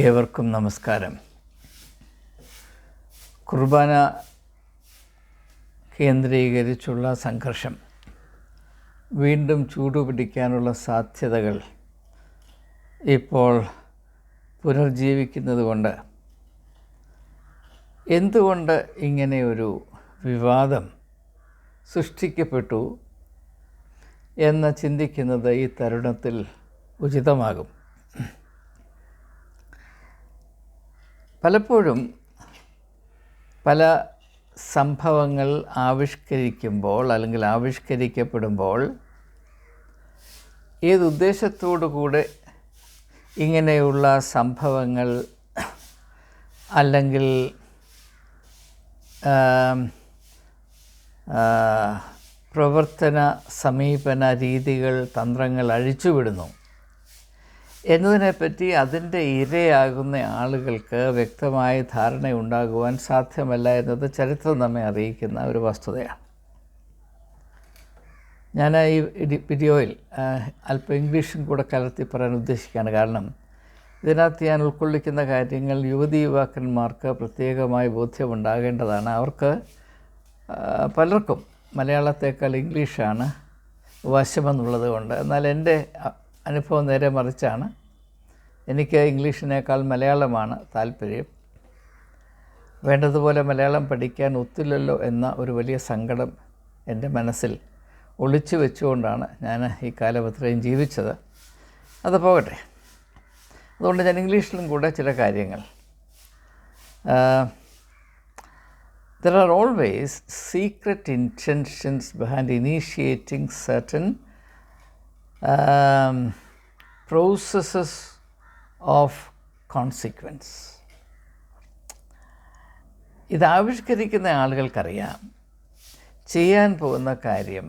ഏവർക്കും നമസ്കാരം. കുർബാന കേന്ദ്രീകരിച്ചുള്ള സംഘർഷം വീണ്ടും ചൂടുപിടിക്കാനുള്ള സാധ്യതകൾ ഇപ്പോൾ പുനർജീവിക്കുന്നത് കൊണ്ട് എന്തുകൊണ്ട് ഇങ്ങനെയൊരു വിവാദം സൃഷ്ടിക്കപ്പെട്ടു എന്ന് ചിന്തിക്കുന്നത് ഈ തരുണത്തിൽ ഉചിതമാകും. പലപ്പോഴും പല സംഭവങ്ങൾ ആവിഷ്കരിക്കുമ്പോൾ അല്ലെങ്കിൽ ആവിഷ്കരിക്കപ്പെടുമ്പോൾ ഏതുദ്ദേശത്തോടു കൂടെ ഇങ്ങനെയുള്ള സംഭവങ്ങൾ അല്ലെങ്കിൽ പ്രവർത്തന സമീപന രീതികൾ തന്ത്രങ്ങൾ അഴിച്ചുവിടുന്നു. എന്നതിനെപ്പറ്റി അതിന്റെ ഇരയാകുന്ന ആളുകൾക്ക് വ്യക്തമായ ധാരണയുണ്ടാകുവാൻ സാധ്യമല്ല എന്നത് ചരിത്രം നമ്മെ അറിയിക്കുന്ന ഒരു വസ്തുതയാണ്. ഞാൻ ഈ വീഡിയോയിൽ അല്പം ഇംഗ്ലീഷും കൂടെ കലർത്തി പറയാൻ ഉദ്ദേശിക്കുകയാണ്. കാരണം ഇതിനകത്ത് ഞാൻ ഉൾക്കൊള്ളിക്കുന്ന കാര്യങ്ങൾ യുവതി യുവാക്കന്മാർക്ക് പ്രത്യേകമായി ബോധ്യമുണ്ടാകേണ്ടതാണ്. അവർക്ക് പലർക്കും മലയാളത്തേക്കാൾ ഇംഗ്ലീഷാണ് വശമെന്നുള്ളത് കൊണ്ട്. എന്നാൽ എന്റെ അനുഭവം നേരെ മറിച്ചാണ്. എനിക്ക് ഇംഗ്ലീഷിനേക്കാൾ മലയാളമാണ് താല്പര്യം. വേണ്ടതുപോലെ മലയാളം പഠിക്കാൻ ഒത്തില്ലല്ലോ എന്ന ഒരു വലിയ സങ്കടം എന്റെ മനസ്സിൽ ഒളിച്ചു വെച്ചുകൊണ്ടാണ് ഞാൻ ഈ കാലം അത്രയും ജീവിച്ചത്. അത് പോകട്ടെ. അതുകൊണ്ട് ഞാൻ ഇംഗ്ലീഷിലും കൂടെ ചില കാര്യങ്ങൾ. There are always secret intentions behind initiating certain um, processes of consequence. ഇത് ആവിഷ്കരിക്കുന്ന ആളുകൾക്കറിയാം ചെയ്യാൻ പോകുന്ന കാര്യം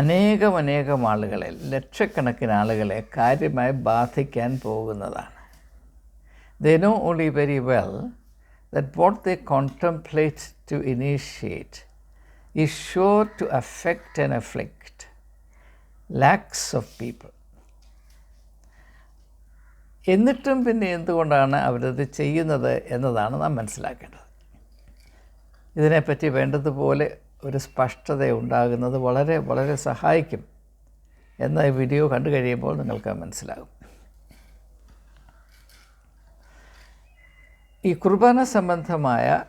അനേകം അനേകം ആളുകളെ ലക്ഷക്കണക്കിന് ആളുകളെ കാര്യമായി ബാധിക്കാൻ പോകുന്നതാണ് they know only very well that what they contemplate to initiate is sure to affect and afflict lakhs of people എന്നിട്ടും പിന്നെ എന്തുകൊണ്ടാണ് അവരത് ചെയ്യുന്നത് എന്നതാണ് നാം മനസ്സിലാക്കേണ്ടത്. ഇതിനെപ്പറ്റി വേണ്ടതുപോലെ ഒരു സ്പഷ്ടത ഉണ്ടാകുന്നത് വളരെ വളരെ സഹായിക്കും എന്ന വീഡിയോ കണ്ടു കഴിയുമ്പോൾ നിങ്ങൾക്ക് മനസ്സിലാകും. ഈ കുർബാന സംബന്ധമായ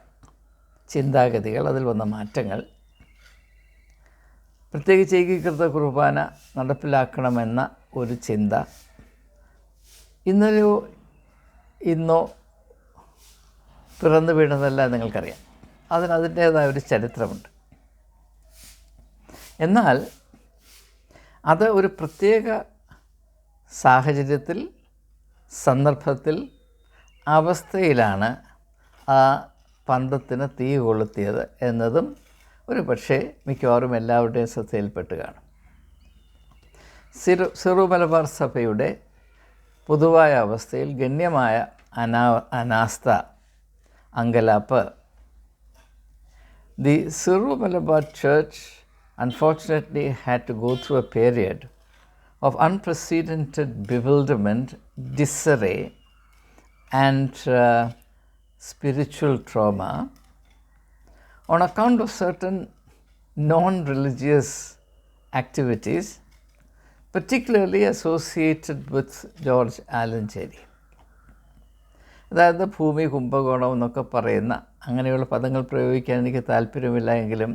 ചിന്താഗതികൾ അതിൽ വന്ന മാറ്റങ്ങൾ പ്രത്യേകിച്ച് ഏകീകൃത കുർബാന നടപ്പിലാക്കണമെന്ന ഒരു ചിന്ത. ഇന്നലെയോ ഇന്നോ പിറന്നു വീണതല്ല നിങ്ങൾക്കറിയാം. അതിന് അതിന്റേതായ ഒരു ചരിത്രമുണ്ട്. എന്നാൽ അത് ഒരു പ്രത്യേക സാഹചര്യത്തിൽ സന്ദർഭത്തിൽ അവസ്ഥയിലാണ് ആ പന്തത്തിന് തീ കൊളുത്തിയത് എന്നതും ഒരു പക്ഷേ മിക്കവാറും എല്ലാവരുടെയും ശ്രദ്ധയിൽപ്പെട്ട് കാണും സിറു സിറു മലബാർ സഭയുടെ പൊതുവായ അവസ്ഥയിൽ ഗണ്യമായ അനാ അനാസ്ഥ അങ്കലാപ്പ് the Syro Malabar church had to go through a period of unprecedented bewilderment, disarray, and uh, spiritual trauma on account of certain non religious activities, particularly associated with George Allen Cherry. അതായത് ഭൂമി കുംഭകോണം എന്നൊക്കെ പറയുന്ന അങ്ങനെയുള്ള പദങ്ങൾ പ്രയോഗിക്കാൻ എനിക്ക് താല്പര്യമില്ല എങ്കിലും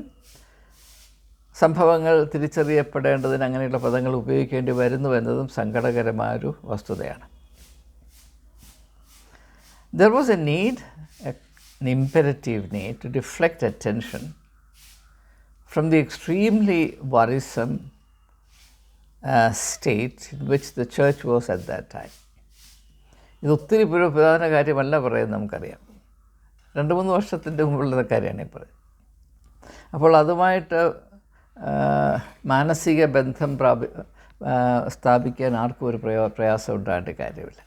സംഭവങ്ങൾ തിരിച്ചറിയപ്പെടേണ്ടതിന് അങ്ങനെയുള്ള പദങ്ങൾ ഉപയോഗിക്കേണ്ടി വരുന്നു എന്നതും സങ്കടകരമായൊരു വസ്തുതയാണ് There was a need, a- an imperative need, to deflect attention from the extremely worrisome uh, state in which the church was at that time. ഇത് ഒത്തിരി പുര പ്രധാന കാര്യമല്ല പറയുന്നത് നമുക്കറിയാം. രണ്ട് മൂന്ന് വർഷത്തിന്റെ മുമ്പുള്ള കാര്യമാണ് ഈ പറയുന്നത്. അപ്പോൾ അതുമായിട്ട് മാനസിക ബന്ധം പ്രാപി സ്ഥാപിക്കാൻ ആർക്കും ഒരു പ്രയോ പ്രയാസം ഉണ്ടായിട്ട് കാര്യമില്ല.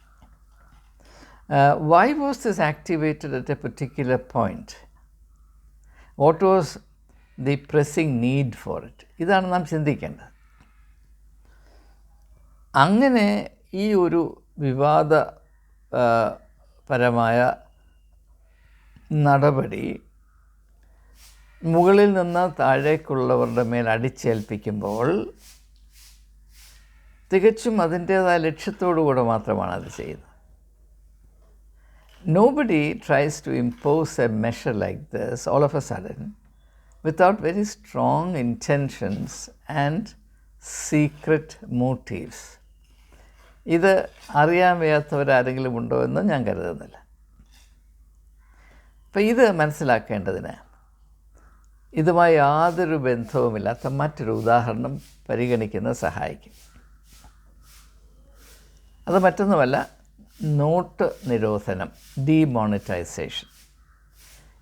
Uh, why was this activated at a particular point? What was the pressing need for it? ഇതാണ് നാം ചിന്തിക്കേണ്ടത് അങ്ങനെ ഈ ഒരു വിവാദ പരമായ നടപടി മുകളിൽ നിന്ന് താഴേക്കുള്ളവരുടെ മേൽ അടിച്ചേൽപ്പിക്കുമ്പോൾ തികച്ചും അതിന്റേതായ ലക്ഷ്യത്തോടു കൂടെ മാത്രമാണ് അത് ചെയ്യുന്നത് Nobody tries to impose a measure like this all of a sudden without very strong intentions and secret motives. ഇത് അറിയാൻ വയ്യാത്തവരാരെങ്കിലും ഉണ്ടോ എന്ന് ഞാൻ കരുതുന്നില്ല അപ്പം ഇത് മനസ്സിലാക്കേണ്ടതിന് ഇതുമായി യാതൊരു ബന്ധവുമില്ലാത്ത മറ്റൊരു ഉദാഹരണം പരിഗണിക്കുന്നത് സഹായിക്കും അത് മറ്റൊന്നുമല്ല നോട്ട് നിരോധനം demonetization.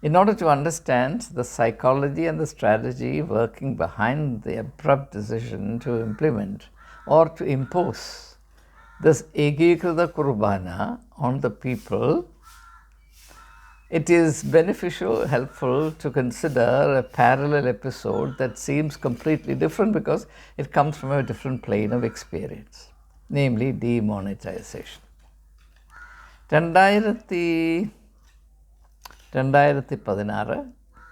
In order to understand the psychology and the strategy working behind the abrupt decision to implement or to impose this Ekikruta Kurbana on the people, it is beneficial, helpful to consider a parallel episode that seems completely different because it comes from a different plane of experience, namely demonetization. രണ്ടായിരത്തി രണ്ടായിരത്തി പതിനാറ്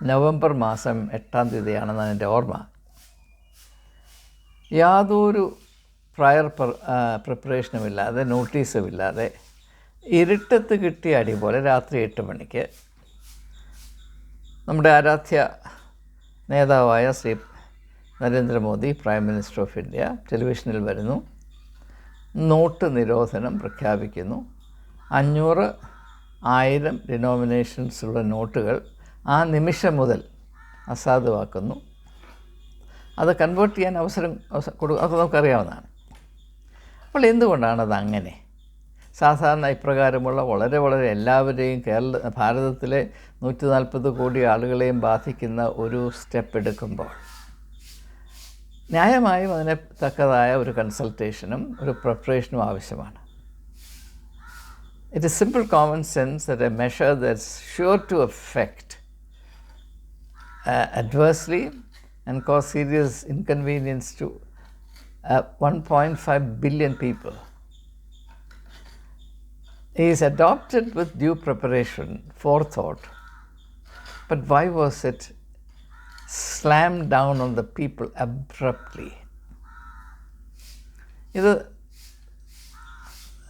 November മാസം എട്ടാം തീയതിയാണെന്നാണ് എന്റെ ഓർമ്മ. യാതൊരു prayer പ്രിപ്പറേഷനുമില്ലാതെ നോട്ടീസും ഇല്ലാതെ ഇരുട്ടത്ത് കിട്ടിയ അടി പോലെ രാത്രി എട്ട് മണിക്ക് നമ്മുടെ ആരാധ്യ നേതാവായ Shri Narendra Modi prime minister of India ടെലിവിഷനിൽ വരുന്നു. നോട്ട് നിരോധനം പ്രഖ്യാപിക്കുന്നു. അഞ്ഞൂറ് ആയിരം ഡിനോമിനേഷൻസുള്ള നോട്ടുകൾ ആ നിമിഷം മുതൽ അസാധുവാക്കുന്നു. അത് കൺവേർട്ട് ചെയ്യാൻ അവസരം കൊടുക്കും കൊടു അത് നമുക്കറിയാവുന്നതാണ്. അപ്പോൾ എന്തുകൊണ്ടാണ് അത് അങ്ങനെ സാധാരണ ഇപ്രകാരമുള്ള വളരെ വളരെ എല്ലാവരെയും കേരള ഭാരതത്തിലെ നൂറ്റി നാൽപ്പത് കോടി ആളുകളെയും ബാധിക്കുന്ന ഒരു സ്റ്റെപ്പ് എടുക്കുമ്പോൾ ന്യായമായും അതിന് തക്കതായ ഒരു കൺസൾട്ടേഷനും ഒരു പ്രിപ്പറേഷനും ആവശ്യമാണ്. It is simple common sense that a measure that's sure to affect uh, adversely and cause serious inconvenience to uh, 1.5 billion people is adopted with due preparation, forethought. But why was it slammed down on the people abruptly? ഇത്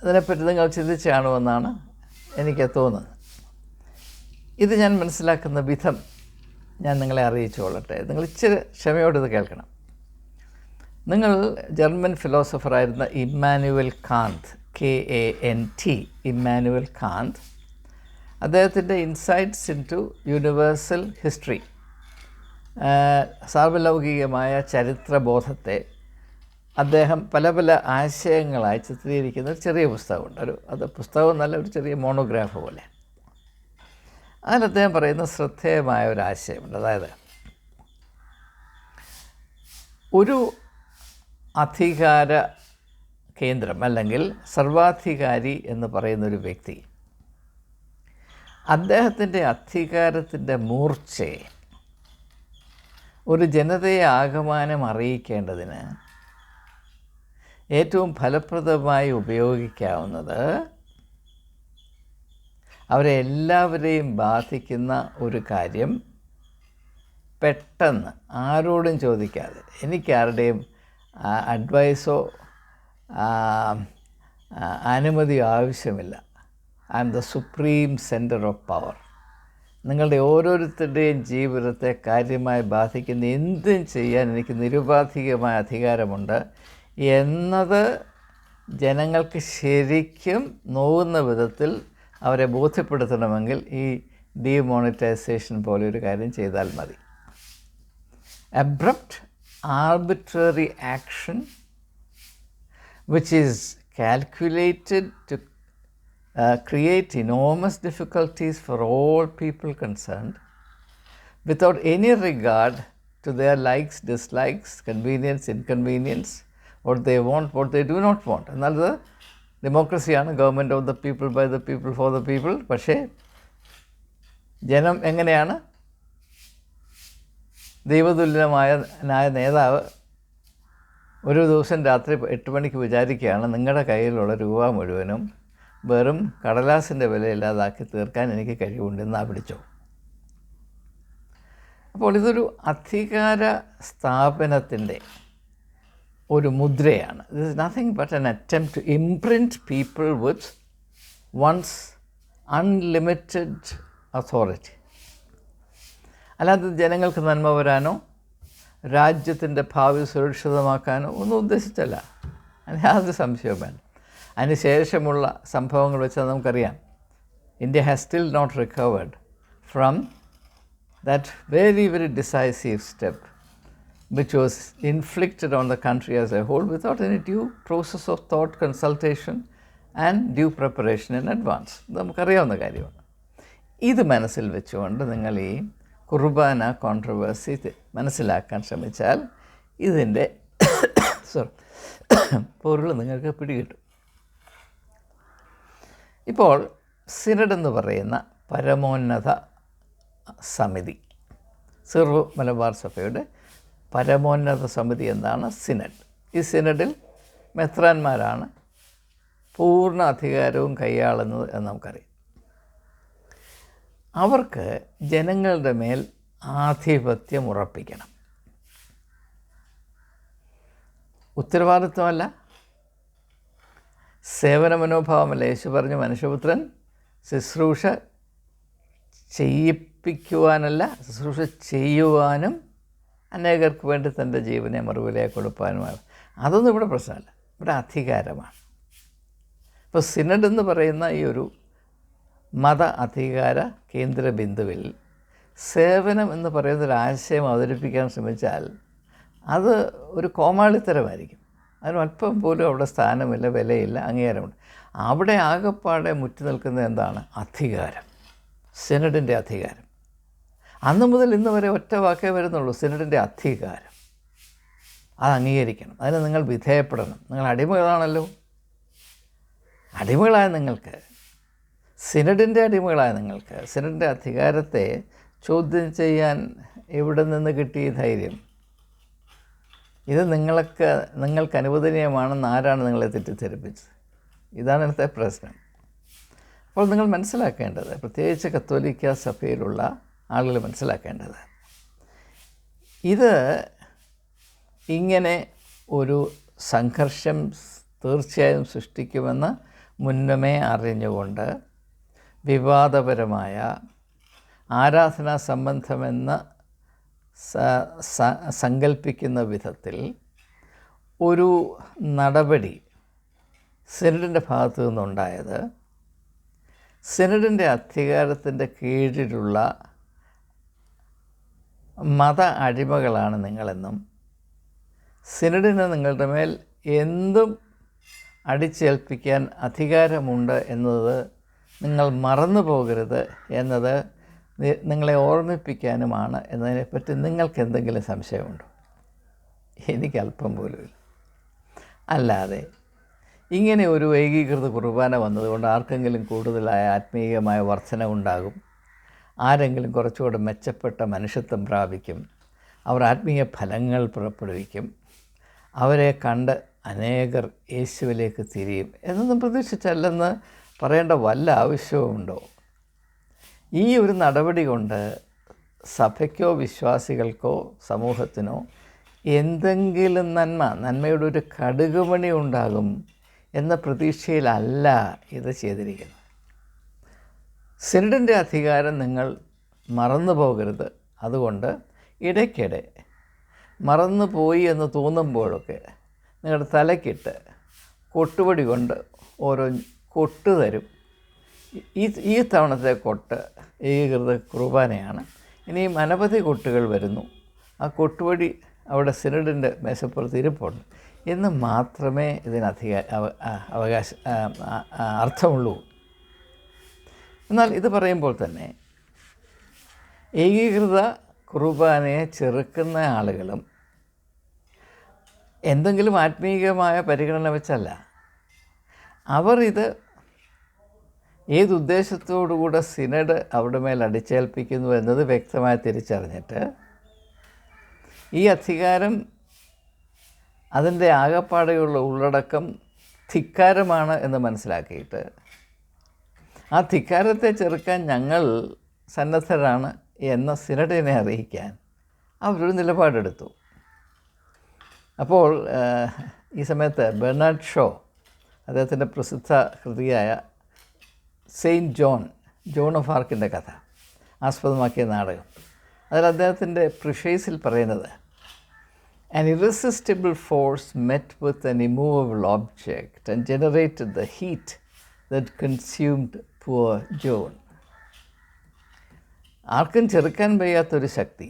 ഇതിനെപ്പറ്റി നിങ്ങൾ ചിന്തിച്ച് കാണുമെന്നാണ് എനിക്ക് തോന്നുന്നത്. ഇത് ഞാൻ മനസ്സിലാക്കുന്ന വിധം ഞാൻ നിങ്ങളെ അറിയിച്ചുകൊള്ളട്ടെ. നിങ്ങൾ ഇച്ചിരി ക്ഷമയോടെ ഇത് കേൾക്കണം. നിങ്ങൾ German ഫിലോസഫറായിരുന്ന Immanuel Kant K A N T Immanuel Kant അദ്ദേഹത്തിന്റെ insights into universal history സാർവലൗകികമായ ചരിത്രബോധത്തെ അദ്ദേഹം പല പല ആശയങ്ങളായി ചിത്രീകരിക്കുന്ന ഒരു ചെറിയ പുസ്തകമുണ്ട്. ഒരു അത് പുസ്തകം നല്ല ഒരു ചെറിയ മോണോഗ്രാഫ് പോലെ. അതിൽ അദ്ദേഹം പറയുന്ന ശ്രദ്ധേയമായ ഒരു ആശയമുണ്ട്. അതായത് ഒരു അധികാര കേന്ദ്രം അല്ലെങ്കിൽ സർവാധികാരി എന്ന് പറയുന്നൊരു വ്യക്തി അദ്ദേഹത്തിന്റെ അധികാരത്തിന്റെ മൂർച്ചയെ ഒരു ജനതയെ ആകമാനം അറിയിക്കേണ്ടതിന് ഏറ്റവും ഫലപ്രദമായി ഉപയോഗിക്കാവുന്നത് അവരെ എല്ലാവരെയും ബാധിക്കുന്ന ഒരു കാര്യം പെട്ടെന്ന് ആരോടും ചോദിക്കാതെ എനിക്കാരുടെയും അഡ്വൈസോ അനുമതിയോ ആവശ്യമില്ല. I'm the supreme centre of power നിങ്ങളുടെ ഓരോരുത്തരുടെയും ജീവിതത്തെ കാര്യമായി ബാധിക്കുന്ന എന്തും ചെയ്യാൻ എനിക്ക് നിരുപാധികമായ അധികാരമുണ്ട്. എന്നത് ജനങ്ങൾക്ക് ശരിക്കും നോവുന്ന വിധത്തിൽ അവരെ ബോധ്യപ്പെടുത്തണമെങ്കിൽ ഈ ഡീമോണിറ്റൈസേഷൻ പോലെ ഒരു കാര്യം ചെയ്താൽ മതി abrupt arbitrary action is calculated to uh, create enormous difficulties for all people concerned without any regard to their likes, dislikes, convenience, inconvenience, what they want what they do not want എന്നാൽ ഡെമോക്രസിയാണ് government of the people by the people for the people പക്ഷേ ജനം എങ്ങനെയാണ്? ദൈവതുല്യമായ നായ നേതാവ് ഒരു ദിവസം രാത്രി എട്ട് മണിക്ക് വിചാരിക്കുകയാണ് നിങ്ങളുടെ കയ്യിലുള്ള രൂപ മുഴുവനും വെറും കടലാസിന്റെ വില ഇല്ലാതാക്കി തീർക്കാൻ എനിക്ക് കഴിവുണ്ടെന്ന് ആ പിടിച്ചോ അപ്പോൾ ഇതൊരു അധികാര സ്ഥാപനത്തിന്റെ ഒരു മുദ്രയാണ്. This is nothing but an attempt to imprint people with one's unlimited authority അല്ലാതെ ജനങ്ങൾക്ക് നന്മ വരാനോ രാജ്യത്തിന്റെ ഭാവി സുരക്ഷിതമാക്കാനോ ഒന്നും ഉദ്ദേശിച്ചല്ല. അതിന് യാതൊരു സംശയവും വേണ്ട. അതിന് ശേഷമുള്ള സംഭവങ്ങൾ വെച്ചാൽ നമുക്കറിയാം. India has still not recovered from that very very decisive step which was inflicted on the country as a whole without any due process of thought, consultation, and due preparation in advance. നമുക്കറിയാവുന്ന കാര്യമാണ് ഇത് മനസ്സിൽ വെച്ചുകൊണ്ട് നിങ്ങൾ ഈ കുർബാന controversy മനസ്സിലാക്കാൻ ശ്രമിച്ചാൽ ഇതിന്റെ സോറി പൊരുൾ നിങ്ങൾക്ക് പിടികിട്ടും ഇപ്പോൾ സിനഡ് എന്ന് പറയുന്ന പരമോന്നത സമിതി സിറു മലബാർ സഭയുടെ പരമോന്നത സമിതി എന്നാണ് സിനഡ്. ഈ സിനഡിൽ മെത്രാന്മാരാണ് പൂർണ അധികാരവും കൈയാളുന്നത് എന്ന് നമുക്കറിയാം. അവർക്ക് ജനങ്ങളുടെ മേൽ ആധിപത്യം ഉറപ്പിക്കണം. ഉത്തരവാദിത്വമല്ല. സേവന മനോഭാവമല്ല യേശു പറഞ്ഞു മനുഷ്യപുത്രൻ ശുശ്രൂഷ ചെയ്യിപ്പിക്കുവാനല്ല ശുശ്രൂഷ ചെയ്യുവാനും അനേകർക്ക് വേണ്ടി തന്റെ ജീവനെ മറുവിലയായി കൊടുപ്പാനുമാണ്. അതൊന്നും ഇവിടെ പ്രശ്നമല്ല. ഇവിടെ അധികാരമാണ്. ഇപ്പോൾ സിനഡ് എന്ന് പറയുന്ന ഈ ഒരു മത അധികാര കേന്ദ്ര ബിന്ദുവിൽ സേവനം എന്ന് പറയുന്ന ഒരു ആശയം അവതരിപ്പിക്കാൻ ശ്രമിച്ചാൽ അത് ഒരു കോമാളിത്തരമായിരിക്കും. അതിന് അല്പം പോലും അവിടെ സ്ഥാനമില്ല വിലയില്ല അംഗീകാരമുണ്ട്. അവിടെ ആകെപ്പാടെ മുറ്റി നിൽക്കുന്നത് എന്താണ്? അധികാരം. സെനഡിന്റെ അധികാരം. അന്ന് മുതൽ ഇന്ന് വരെ ഒറ്റ വാക്കേ വരുന്നുള്ളൂ സിനഡിന്റെ അധികാരം. അത് അംഗീകരിക്കണം. അതിന് നിങ്ങൾ വിധേയപ്പെടണം. നിങ്ങൾ അടിമകളാണല്ലോ. അടിമകളായ നിങ്ങൾക്ക് സിനഡിന്റെ അടിമകളായ നിങ്ങൾക്ക് സിനഡിന്റെ അധികാരത്തെ ചോദ്യം ചെയ്യാൻ എവിടെ നിന്ന് കിട്ടിയ ധൈര്യം? ഇത് നിങ്ങൾക്ക് നിങ്ങൾക്ക് അനുവദനീയമാണെന്ന് ആരാണ് നിങ്ങളെ തെറ്റിദ്ധരിപ്പിച്ചത്? ഇതാണ് ഇന്നത്തെ പ്രശ്നം. അപ്പോൾ നിങ്ങൾ മനസ്സിലാക്കേണ്ടത് പ്രത്യേകിച്ച് കത്തോലിക്ക സഭയിലുള്ള ആളുകൾ മനസ്സിലാക്കേണ്ടത്. ഇത് ഇങ്ങനെ ഒരു സംഘർഷം തീർച്ചയായും സൃഷ്ടിക്കുമെന്ന് മുന്നമേ അറിഞ്ഞുകൊണ്ട് വിവാദപരമായ ആരാധനാ സംബന്ധമെന്ന് സങ്കല്പിക്കുന്ന വിധത്തിൽ ഒരു നടപടി സെനഡിന്റെ ഭാഗത്തു നിന്നുണ്ടായത് സെനഡിന്റെ അധികാരത്തിന്റെ കീഴിലുള്ള മത അടിമകളാണ് നിങ്ങളെന്നും സിനഡിന് നിങ്ങളുടെ മേൽ എന്തും അടിച്ചേൽപ്പിക്കാൻ അധികാരമുണ്ട് എന്നത് നിങ്ങൾ മറന്നു പോകരുത് എന്നത് നിങ്ങളെ ഓർമ്മിപ്പിക്കാനുമാണ് എന്നതിനെപ്പറ്റി നിങ്ങൾക്ക് എന്തെങ്കിലും സംശയമുണ്ടോ? എനിക്ക് അല്പം പോലുമില്ല അല്ലാതെ ഇങ്ങനെ ഒരു ഏകീകൃത കുർബാന വന്നതുകൊണ്ട് ആർക്കെങ്കിലും കൂടുതലായ ആത്മീയമായ വർധന ഉണ്ടാകും ആരെങ്കിലും കുറച്ചുകൂടെ മെച്ചപ്പെട്ട മനുഷ്യത്വം പ്രാപിക്കും. അവർ ആത്മീയ ഫലങ്ങൾ പുറപ്പെടുവിക്കും. അവരെ കണ്ട് അനേകർ യേശുവിലേക്ക് തിരിയും. എന്നൊന്നും പ്രതീക്ഷിച്ചല്ലെന്ന് പറയേണ്ട വല്ല ആവശ്യവുമുണ്ടോ? ഈ ഒരു നടപടി കൊണ്ട് സഭയ്ക്കോ വിശ്വാസികൾക്കോ സമൂഹത്തിനോ എന്തെങ്കിലും നന്മ നന്മയുടെ ഒരു കടുകുമണി ഉണ്ടാകും എന്ന പ്രതീക്ഷയിലല്ല ഇത് ചെയ്തിരിക്കുന്നത്. സിനഡിന്റെ അധികാരം നിങ്ങൾ മറന്നു പോകരുത്. അതുകൊണ്ട് ഇടയ്ക്കിടെ മറന്നു പോയി എന്ന് തോന്നുമ്പോഴൊക്കെ നിങ്ങളുടെ തലക്കിട്ട് കൊട്ടുപടി കൊണ്ട് ഓരോ കൊട്ട് തരും. ഈ ഈ തവണത്തെ കൊട്ട് ഏകീകൃത കുർബാനയാണ്. ഇനിയും അനവധി കൊട്ടുകൾ വരുന്നു. ആ കൊട്ടുപടി അവിടെ സിനഡിന്റെ മേശപ്പുറത്ത് ഇരിപ്പുണ്ട്. എന്ന് മാത്രമേ ഇതിന് അവകാശ അർത്ഥമുള്ളൂ. എന്നാൽ ഇത് പറയുമ്പോൾ തന്നെ ഏകീകൃത കുർബാനയെ ചെറുക്കുന്ന ആളുകളും എന്തെങ്കിലും ആത്മീയമായ പരിഗണന വെച്ചല്ല. അവർ ഇത് ഏതുദ്ദേശത്തോടുകൂടെ സിനഡ് അവിടെ മേൽ അടിച്ചേൽപ്പിക്കുന്നു എന്നത് വ്യക്തമായി തിരിച്ചറിഞ്ഞിട്ട് ഈ അധികാരം അതിന്റെ ആകപ്പാടെയുള്ള ഉള്ളടക്കം ധിക്കാരമാണ് എന്ന് മനസ്സിലാക്കിയിട്ട് ആ ധിക്കാരത്തെ ചെറുക്കാൻ ഞങ്ങൾ സന്നദ്ധരാണ് എന്ന സിനഡിനെ അറിയിക്കാൻ അവരൊരു നിലപാടെടുത്തു. അപ്പോൾ ഈ സമയത്ത് ബെർണാഡ് ഷോ അദ്ദേഹത്തിന്റെ പ്രസിദ്ധ കൃതിയായ സെയിന്റ് ജോൺ ജോൺ ഓഫ് ആർക്കിന്റെ കഥ ആസ്പദമാക്കിയ നാടകം. അതിൽ അദ്ദേഹത്തിന്റെ പ്രിഷേസിൽ പറയുന്നത് An irresistible force met with an immovable object and generated the heat that consumed poor Joan ആർക്കും ചെറുക്കാൻ വയ്യാത്തൊരു ശക്തി.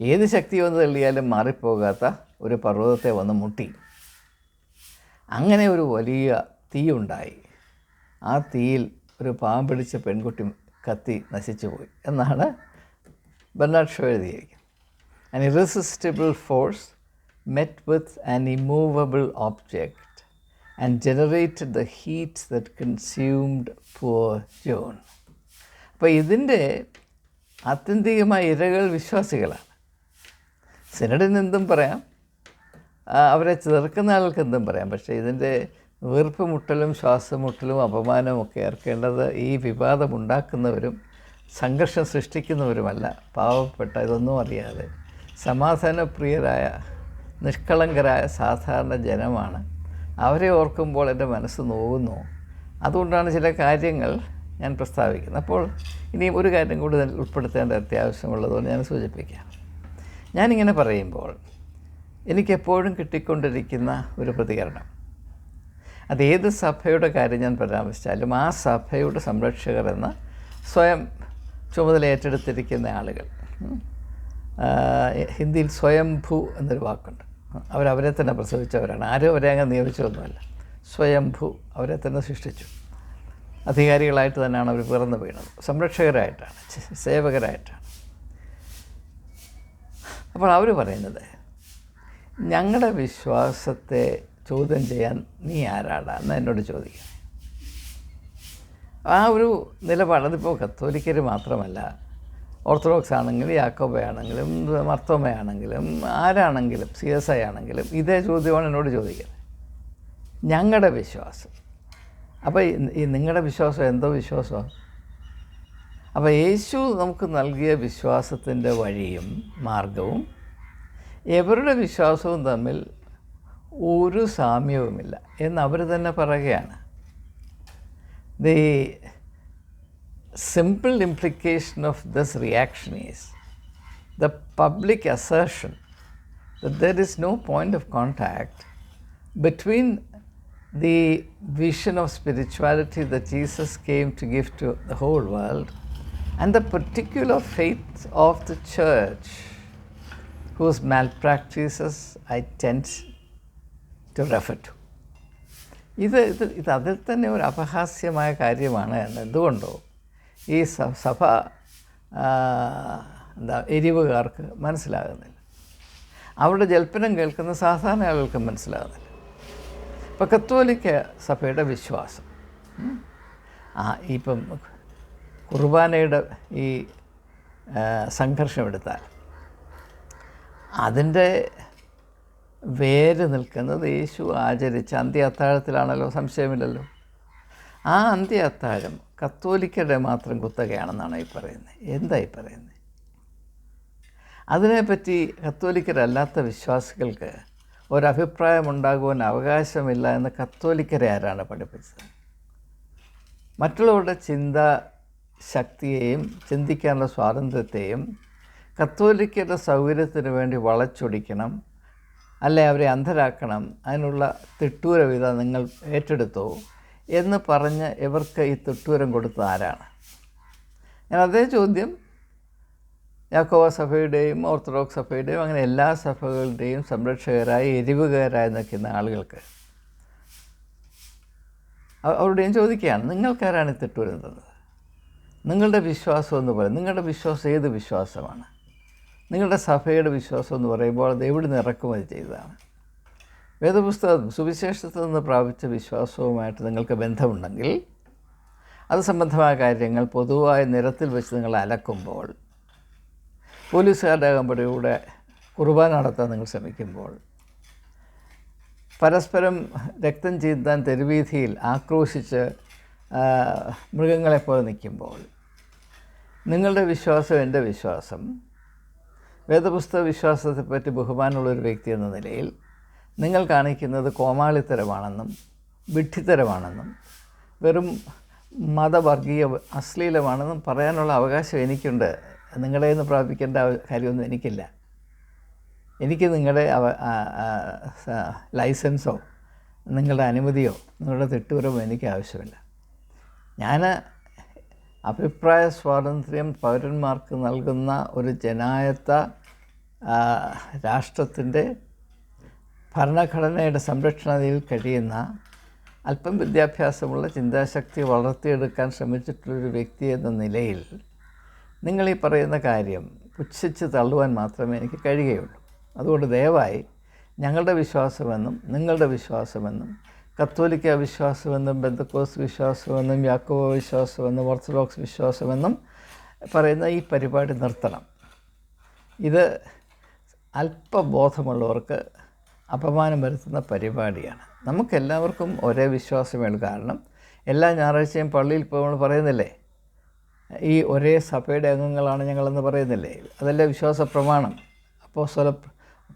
ഏത് ശക്തി വന്ന് തള്ളിയാലും മാറിപ്പോകാത്ത ഒരു പർവതത്തെ വന്ന് മുട്ടി. അങ്ങനെ ഒരു വലിയ തീ ഉണ്ടായി ആ തീയിൽ ഒരു പാമ്പ് പിടിച്ച പെൺകുട്ടി കത്തി നശിച്ചുപോയി എന്നാണ് ബെർണാഡ് ഷോ എഴുതിയിരിക്കുന്നത് An irresistible force met with an immovable object. And generated the heat that consumed poor Joan. അപ്പോൾ ഇതിന്റെ ആത്യന്തികമായ ഇരകൾ വിശ്വാസികളാണ് സിനഡിന് എന്തും പറയാം അവരെ ചെറുക്കുന്ന ആൾക്ക് എന്തും പറയാം പക്ഷേ ഇതിന്റെ വീർപ്പ് മുട്ടലും ശ്വാസമുട്ടലും അപമാനവും ഒക്കെ ഏർക്കേണ്ടത് ഈ വിവാദമുണ്ടാക്കുന്നവരും സംഘർഷം സൃഷ്ടിക്കുന്നവരുമല്ല പാവപ്പെട്ട ഇതൊന്നും അറിയാതെ സമാധാനപ്രിയരായ നിഷ്കളങ്കരായ സാധാരണ ജനമാണ് അവരെ ഓർക്കുമ്പോൾ എന്റെ മനസ്സ് നോവുന്നു. അതുകൊണ്ടാണ് ചില കാര്യങ്ങൾ ഞാൻ പ്രസ്താവിക്കുന്നത്. അപ്പോൾ ഇനിയും ഒരു കാര്യം കൂടി ഉൾപ്പെടുത്തേണ്ട അത്യാവശ്യമുള്ളതുകൊണ്ട് ഞാൻ സൂചിപ്പിക്കാം. ഞാനിങ്ങനെ പറയുമ്പോൾ എനിക്കെപ്പോഴും കിട്ടിക്കൊണ്ടിരിക്കുന്ന ഒരു പ്രതികരണം. അത് ഏത് സഭയുടെ കാര്യം ഞാൻ പരാമർശിച്ചാലും ആ സഭയുടെ സംരക്ഷകർ എന്ന് സ്വയം ചുമതല ഏറ്റെടുത്തിരിക്കുന്ന ആളുകൾ. ഹിന്ദിയിൽ സ്വയംഭൂ എന്നൊരു വാക്കുണ്ട്. അവരവരെ തന്നെ പ്രസവിച്ചവരാണ്. ആരും അവരെ അങ്ങ് നിയമിച്ചതൊന്നുമല്ല. സ്വയംഭൂ അവരെ തന്നെ സൃഷ്ടിച്ചു. അധികാരികളായിട്ട് തന്നെയാണ് അവർ പിറന്നു വീണത്. സംരക്ഷകരായിട്ടാണ് സേവകരായിട്ടാണ്. അപ്പോൾ അവർ പറയുന്നത് ഞങ്ങളുടെ വിശ്വാസത്തെ ചോദ്യം ചെയ്യാൻ നീ ആരാടാ? എന്ന് എന്നോട് ചോദിക്കുക ആ ഒരു നിലപാട് അതിപ്പോൾ കത്തോലിക്കർ മാത്രമല്ല ഓർത്തഡോക്സ് ആണെങ്കിലും യാക്കോബയാണെങ്കിലും മർത്തോമയാണെങ്കിലും ആരാണെങ്കിലും സി എസ് ഐ ആണെങ്കിലും ഇതേ ചോദ്യമാണ് എന്നോട് ചോദിക്കുന്നത്. ഞങ്ങളുടെ വിശ്വാസം. അപ്പോൾ ഈ- നിങ്ങളുടെ വിശ്വാസം എന്തോ വിശ്വാസമാണ് അപ്പോൾ യേശു നമുക്ക് നൽകിയ വിശ്വാസത്തിന്റെ വഴിയും മാർഗവും എവരുടെ വിശ്വാസവും തമ്മിൽ ഒരു സാമ്യവുമില്ല എന്ന് അവർ തന്നെ പറയുകയാണ്. The simple implication of this reaction is the public assertion that there is no point of contact between the vision of spirituality that Jesus came to give to the whole world and the particular faith of the church whose malpractices I tend to refer to. ഇത് ഇത് ഇത് അതിൽ തന്നെ ഒരു അപഹാസ്യമായ കാര്യമാണ് എന്ന് എന്തുകൊണ്ടോ ഈ സഭ എന്താ എരിവുകാർക്ക് മനസ്സിലാകുന്നില്ല. അവരുടെ ജൽപ്പനം കേൾക്കുന്ന സാധാരണ ആളുകൾക്ക് മനസ്സിലാകുന്നില്ല. ഇപ്പം കത്തോലിക്ക സഭയുടെ വിശ്വാസം. ആ ഇപ്പം കുർബാനയുടെ ഈ സംഘർഷം എടുത്താൽ അതിന്റെ വേര് നിൽക്കുന്നത് യേശു ആചരിച്ച അന്ത്യ അത്താഴത്തിലാണല്ലോ സംശയമില്ലല്ലോ. ആ അന്ത്യ അത്താഴം കത്തോലിക്കരുടെ മാത്രം കുത്തകയാണെന്നാണ് ഈ പറയുന്നത്. എന്താ ഈ പറയുന്നത്? അതിനെപ്പറ്റി കത്തോലിക്കരല്ലാത്ത വിശ്വാസികൾക്ക് ഒരഭിപ്രായം ഉണ്ടാകുവാൻ അവകാശമില്ല എന്ന് കത്തോലിക്കരെ ആരാണ് പഠിപ്പിച്ചത്? മറ്റുള്ളവരുടെ ചിന്ത ശക്തിയെയും ചിന്തിക്കാനുള്ള സ്വാതന്ത്ര്യത്തെയും കത്തോലിക്കരുടെ സൗകര്യത്തിന് വേണ്ടി വളച്ചൊടിക്കണം അല്ലെ അവരെ അന്ധരാക്കണം അതിനുള്ള തിട്ടൂരവിധ നിങ്ങൾ ഏറ്റെടുത്തോ എന്ന് പറഞ്ഞ് ഇവർക്ക് ഈ തൊട്ടൂരം കൊടുത്തത് ആരാണ്? ഞാൻ അതേ ചോദ്യം യാക്കോവ സഭയുടെയും ഓർത്തഡോക്സ് സഭയുടെയും അങ്ങനെ എല്ലാ സഭകളുടെയും സംരക്ഷകരായി എരിവുകാരായി നിൽക്കുന്ന ആളുകൾക്ക്. അവരുടെയും അവരോട് ചോദിക്കുകയാണ് നിങ്ങൾക്കാരാണ് ഈ തിട്ടൂരം തന്നത്? നിങ്ങളുടെ വിശ്വാസം എന്ന് പറയും നിങ്ങളുടെ വിശ്വാസം ഏത് വിശ്വാസമാണ്? നിങ്ങളുടെ സഭയുടെ വിശ്വാസം എന്ന് പറയുമ്പോൾ അത് എവിടെ നിന്ന് ഇറക്കുമതി ചെയ്തതാണ്? വേദപുസ്തകം സുവിശേഷത്തിൽ നിന്ന് പ്രാപിച്ച വിശ്വാസവുമായിട്ട് നിങ്ങൾക്ക് ബന്ധമുണ്ടെങ്കിൽ അത് സംബന്ധമായ കാര്യങ്ങൾ പൊതുവായ നിരത്തിൽ വെച്ച് നിങ്ങൾ അലക്കുമ്പോൾ പോലീസുകാരുടെ അകമ്പടിയുടെ കുർബാന നടത്താൻ നിങ്ങൾ ശ്രമിക്കുമ്പോൾ പരസ്പരം രക്തം ചീന്താൻ തെരുവീഥിയിൽ ആക്രോശിച്ച് മൃഗങ്ങളെപ്പോലെ നിൽക്കുമ്പോൾ നിങ്ങളുടെ വിശ്വാസം എന്റെ വിശ്വാസം വേദപുസ്തക വിശ്വാസത്തെപ്പറ്റി ബഹുമാനമുള്ള ഒരു വ്യക്തി എന്ന നിലയിൽ നിങ്ങൾ കാണിക്കുന്നത് കോമാളിത്തരമാണെന്നും വിഡ്ഢിത്തരമാണെന്നും വെറും മതവർഗീയ അശ്ലീലമാണെന്നും പറയാനുള്ള അവകാശം എനിക്കുണ്ട്. നിങ്ങളെ നിന്ന് പ്രാപിക്കേണ്ട കാര്യമൊന്നും എനിക്കില്ല. എനിക്ക് നിങ്ങളുടെ ലൈസൻസോ നിങ്ങളുടെ അനുമതിയോ നിങ്ങളുടെ തെട്ടുപരമോ എനിക്ക് ആവശ്യമില്ല. ഞാൻ അഭിപ്രായ സ്വാതന്ത്ര്യം പൗരന്മാർക്ക് നൽകുന്ന ഒരു ജനായത്ത രാഷ്ട്രത്തിന്റെ ഭരണഘടനയുടെ സംരക്ഷണതയിൽ കഴിയുന്ന അല്പം വിദ്യാഭ്യാസമുള്ള ചിന്താശക്തി വളർത്തിയെടുക്കാൻ ശ്രമിച്ചിട്ടുള്ളൊരു വ്യക്തി എന്ന നിലയിൽ നിങ്ങൾ ഈ പറയുന്ന കാര്യം പുച്ഛിച്ച് തള്ളുവാൻ മാത്രമേ എനിക്ക് കഴിയുകയുള്ളൂ. അതുകൊണ്ട് ദയവായി ഞങ്ങളുടെ വിശ്വാസമെന്നും നിങ്ങളുടെ വിശ്വാസമെന്നും കത്തോലിക്ക വിശ്വാസമെന്നും ബന്ധക്കോസ് വിശ്വാസമെന്നും യാക്കോബ വിശ്വാസമെന്നും ഓർത്തഡോക്സ് വിശ്വാസമെന്നും പറയുന്ന ഈ പരിപാടി നിർത്തണം. ഇത് അല്പബോധമുള്ളവർക്ക് അപമാനം വരുത്തുന്ന പരിപാടിയാണ്. നമുക്കെല്ലാവർക്കും ഒരേ വിശ്വാസമേ കാരണം എല്ലാ ഞായറാഴ്ചയും പള്ളിയിൽ പോകുമ്പോൾ പറയുന്നില്ലേ? ഈ ഒരേ സഭയുടെ അംഗങ്ങളാണ് ഞങ്ങളെന്ന് പറയുന്നില്ലേ? അതല്ലേ വിശ്വാസ പ്രമാണം? അപ്പോൾ സ്വല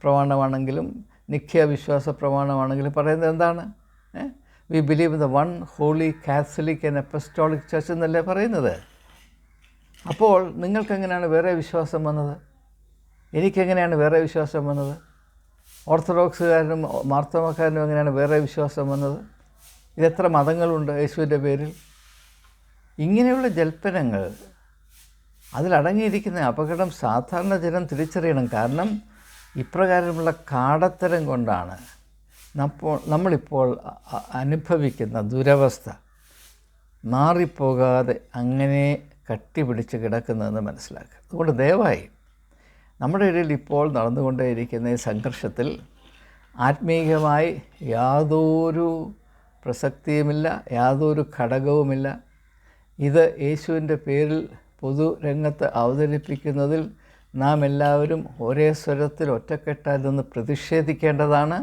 പ്രമാണമാണെങ്കിലും നിഖ്യ വിശ്വാസ പ്രമാണമാണെങ്കിലും പറയുന്നത് എന്താണ്? We believe the one holy catholic and apostolic church എന്നല്ലേ പറയുന്നത്? അപ്പോൾ നിങ്ങൾക്കെങ്ങനെയാണ് വേറെ വിശ്വാസം വന്നത്? എനിക്കെങ്ങനെയാണ് വേറെ വിശ്വാസം വന്നത്? ഓർത്തഡോക്സുകാരനും മാർത്തോമക്കാരനും എങ്ങനെയാണ് വേറെ വിശ്വാസം വന്നത്? ഇതെത്ര മതങ്ങളുണ്ട് യേശുവിന്റെ പേരിൽ? ഇങ്ങനെയുള്ള ജൽപ്പനങ്ങൾ അതിലടങ്ങിയിരിക്കുന്ന അപകടം സാധാരണ ജനം തിരിച്ചറിയണം. കാരണം ഇപ്രകാരമുള്ള കാടത്തരം കൊണ്ടാണ് നപ്പോൾ നമ്മളിപ്പോൾ അനുഭവിക്കുന്ന ദുരവസ്ഥ മാറിപ്പോകാതെ അങ്ങനെ കട്ടിപിടിച്ച് കിടക്കുന്നതെന്ന് മനസ്സിലാക്കുക. അതുകൊണ്ട് ദയവായി നമ്മുടെ ഇടയിൽ ഇപ്പോൾ നടന്നുകൊണ്ടേയിരിക്കുന്ന ഈ സംഘർഷത്തിൽ ആത്മീയമായി യാതൊരു പ്രസക്തിയുമില്ല യാതൊരു ഘടകവുമില്ല. ഇത് യേശുവിന്റെ പേരിൽ പൊതുരംഗത്ത് അവതരിപ്പിക്കുന്നതിൽ നാം എല്ലാവരും ഒരേ സ്വരത്തിൽ ഒറ്റക്കെട്ടായി നിന്ന് പ്രതിഷേധിക്കേണ്ടതാണ്.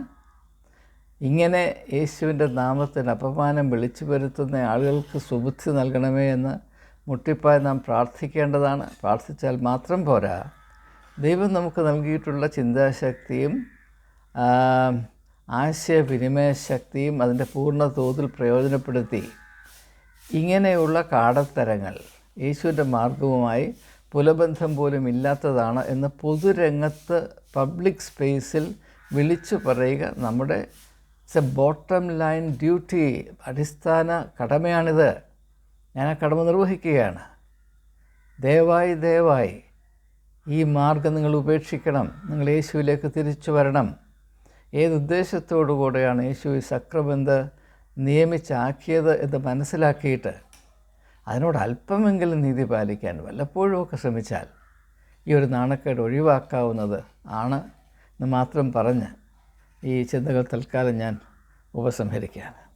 ഇങ്ങനെ യേശുവിന്റെ നാമത്തിന് അപമാനം വിളിച്ചു വരുത്തുന്ന ആളുകൾക്ക് സുബുദ്ധി നൽകണമേ എന്ന് മുട്ടിപ്പായി നാം പ്രാർത്ഥിക്കേണ്ടതാണ്. പ്രാർത്ഥിച്ചാൽ മാത്രം പോരാ. ദൈവം നമുക്ക് നൽകിയിട്ടുള്ള ചിന്താശക്തിയും ആശയവിനിമയ ശക്തിയും അതിന്റെ പൂർണ തോതിൽ പ്രയോജനപ്പെടുത്തി ഇങ്ങനെയുള്ള കാടത്തരങ്ങൾ യേശുവിന്റെ മാർഗവുമായി പുലബന്ധം പോലും ഇല്ലാത്തതാണ് എന്ന് പൊതുരംഗത്ത് പബ്ലിക് സ്പേസിൽ വിളിച്ചു പറയുക നമ്മുടെ it's a bottom line duty അടിസ്ഥാന കടമയാണിത്. ഞാൻ ആ കടമ നിർവഹിക്കുകയാണ്. ദയവായി ദയവായി ഈ മാർഗം നിങ്ങൾ ഉപേക്ഷിക്കണം. നിങ്ങൾ യേശുവിലേക്ക് തിരിച്ചു വരണം. ഏതുദ്ദേശത്തോടു കൂടെയാണ് യേശു ഈ സക്രബന്ധ നിയമിച്ചാക്കിയത് എന്ന് മനസ്സിലാക്കിയിട്ട് അതിനോട് അല്പമെങ്കിലും നീതി പാലിക്കാൻ വല്ലപ്പോഴുമൊക്കെ ശ്രമിച്ചാൽ ഈ ഒരു നാണക്കേട് ഒഴിവാക്കാവുന്നത് ആണ് എന്ന് മാത്രം പറഞ്ഞ് ഈ ചിന്തകൾ തൽക്കാലം ഞാൻ ഉപസംഹരിക്കുകയാണ്.